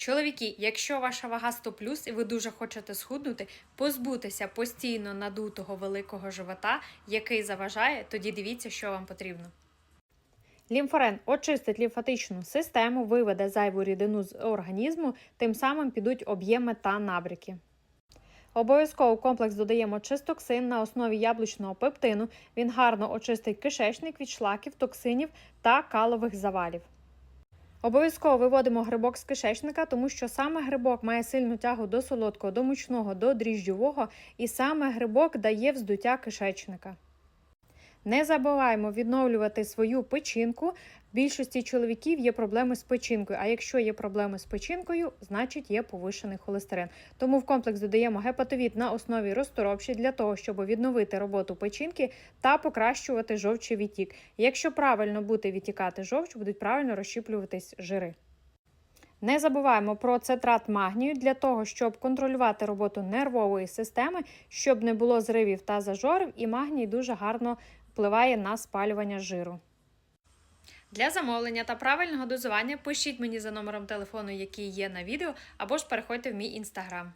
Чоловіки, якщо ваша вага 100 і ви дуже хочете схуднути, позбутися постійно надутого великого живота, який заважає, тоді дивіться, що вам потрібно. Лімфорен очистить лімфатичну систему, виведе зайву рідину з організму, тим самим підуть об'єми та набряки. Обов'язково комплекс додаємо чистоксин на основі яблучного пептину. Він гарно очистить кишечник від шлаків, токсинів та калових завалів. Обов'язково виводимо грибок з кишечника, тому що саме грибок має сильну тягу до солодкого, до мучного, до дріжджового, і саме грибок дає вздуття кишечника. Не забуваємо відновлювати свою печінку. В більшості чоловіків є проблеми з печінкою. А якщо є проблеми з печінкою, значить є повишений холестерин. Тому в комплекс додаємо гепатовід на основі розторопші для того, щоб відновити роботу печінки та покращувати жовчий відтік. Якщо правильно буде відтікати жовч, будуть правильно розщіплюватись жири. Не забуваємо про цитрат магнію для того, щоб контролювати роботу нервової системи, щоб не було зривів та зажорів, і магній дуже гарно впливає на спалювання жиру. Для замовлення та правильного дозування пишіть мені за номером телефону, який є на відео, або ж переходьте в мій інстаграм.